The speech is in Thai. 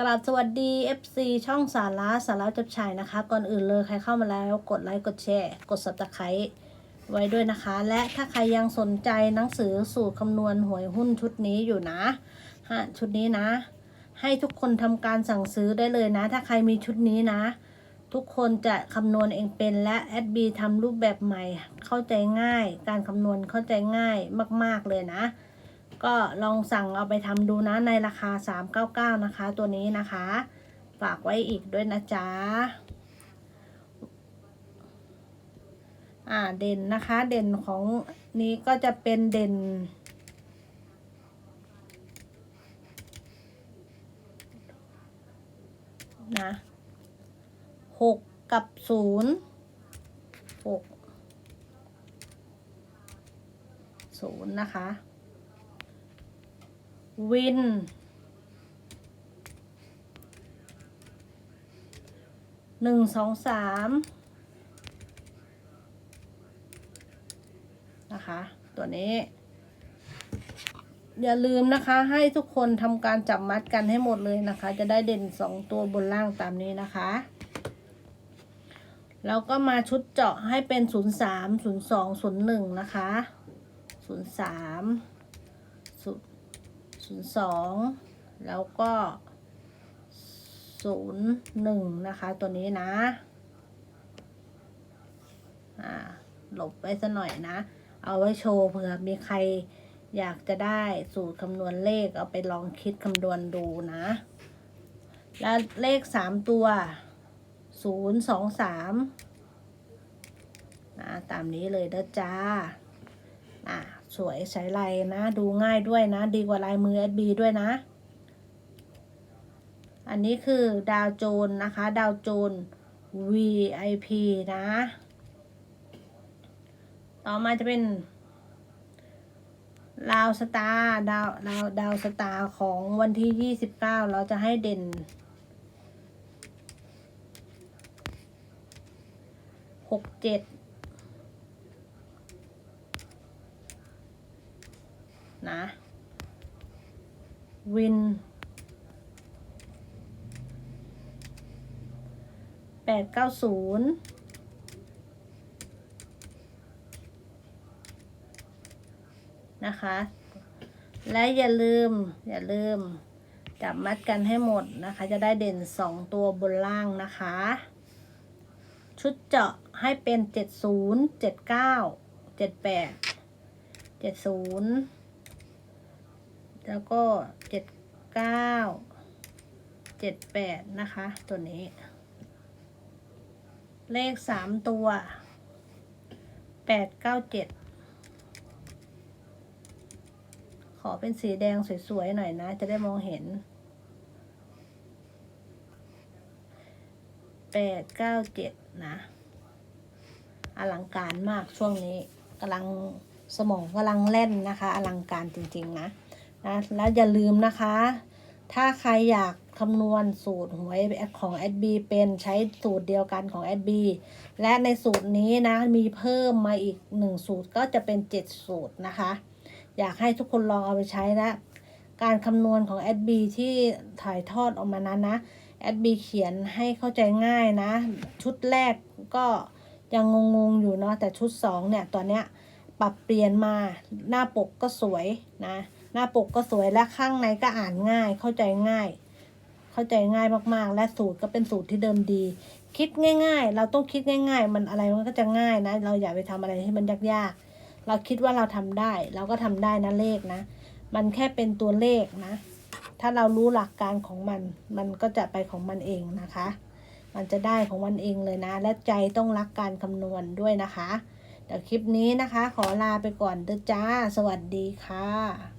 กราบสวัสดี FC ช่องสาระสาระจับชายนะคะ ก่อนอื่นเลยใครเข้ามาแล้วกดไลค์กดแชร์ กด subscribe ไว้ด้วยนะคะ และถ้าใครยังสนใจหนังสือสูตรคำนวณหวยหุ้นชุดนี้อยู่นะฮะชุดนี้นะ ให้ทุกคนทำการสั่งซื้อได้เลยนะ ถ้าใครมีชุดนี้นะ ทุกคนจะคำนวณเองเป็นและแอดบีทำรูปแบบใหม่ เข้าใจง่าย การคำนวณเข้าใจง่ายมาก ๆเลยนะ ก็ลองสั่งเอาไปทำดูนะในราคา 399 นะคะ ตัวนี้นะคะ ฝากไว้อีกด้วยนะจ๊ะอ่าเด่นนะคะเด่นของนี้ก็จะเป็นเด่น นะหกกับศูนย์หกศูนย์นะคะ วิน หนึ่งสองสามนะคะ ตัวนี้ อย่าลืมนะคะ ให้ทุกคนทำการจับมัดกันให้หมดเลยนะคะ จะได้เด่นสองตัวบนล่างตามนี้นะคะแล้วก็มาชุดเจาะให้เป็นศูนย์สามศูนย์สองศูนย์หนึ่งนะคะศู 02 แล้วก็ 01 นะคะ ตัวนี้นะ อ่า หลบไว้สัหน่อยนะ เอาไว้โชว์เผื่อมีใครอยากจะได้สูตรคำนวณเลขเอาไปลองคิดคำนวณดูนะ แล้วเลขสามตัวศูนย์สองสามนะตามนี้เลยนะจ้าอะ สวยใช้ลายนะ ดูง่ายด้วยนะ ดีกว่าลายมือ SB ด้วยนะ อันนี้คือดาวโจนนะคะ ดาวโจน VIP นะ ต่อมาจะเป็นดาวสตาร์ดาวดาวดาวสตาร์ของวันที่ 29 เราจะให้เด่นหกเจ็ด นะวินแปดเก้าศูนย์นะคะ และอย่าลืม อย่าลืมจับมัดกันให้หมดนะคะ จะได้เด่นสองตัวบนล่างนะคะ ชุดเจาะให้เป็นเจ็ดศูนย์เจ็ดเก้าเจ็ดแปดเจ็ดศูนย์ แล้วก็เจ็ดเก้าเจ็ดแปดนะคะ ตัวนี้ เลขสามตัวแปดเก้าเจ็ดขอเป็นสีแดงสวยๆหน่อยนะ จะได้มองเห็นแปดเก้าเจ็ดนะ อลังการมากช่วงนี้กำลังสมองกำลังเล่นนะคะ อลังการจริง ๆ นะ นะแล้วอย่าลืมนะคะ ถ้าใครอยากคำนวณสูตรหวยของ a d b เป็นใช้สูตรเดียวกันของ a d b และในสูตรนี้นะมีเพิ่มมาอีกหนึ่งสูตรก็จะเป็น7สูตรนะคะ อยากให้ทุกคนลองเอาไปใช้นะการคำนวณของ a d b ที่ถ่ายทอดออกมานั้นนะแอดบีเขียนให้เข้าใจง่ายนะ ชุดแรกก็ยังงงๆอยู่เนาะแต่ชุดสองเนี่ยตัวเนี้ยปรับเปลี่ยนมาหน้าปกก็สวยนะ หน้าปกก็สวยและข้างในก็อ่านง่าย เข้าใจง่าย เข้าใจง่ายมากๆ และสูตรก็เป็นสูตรที่เดิมดี คิดง่าย ๆ เราต้องคิดง่าย ๆ มันอะไรมันก็จะง่ายนะ เราอย่าไปทำอะไรที่มันยากๆ เราคิดว่าเราทำได้ เราก็ทำได้นะเลขนะ มันแค่เป็นตัวเลขนะ ถ้าเรารู้หลักการของมัน มันก็จะไปของมันเองนะคะ มันจะได้ของมันเองเลยนะ และใจต้องรักการคำนวณด้วยนะคะเดี๋ยวคลิปนี้นะคะ ขอลาไปก่อนเด้อจ้า สวัสดีค่ะ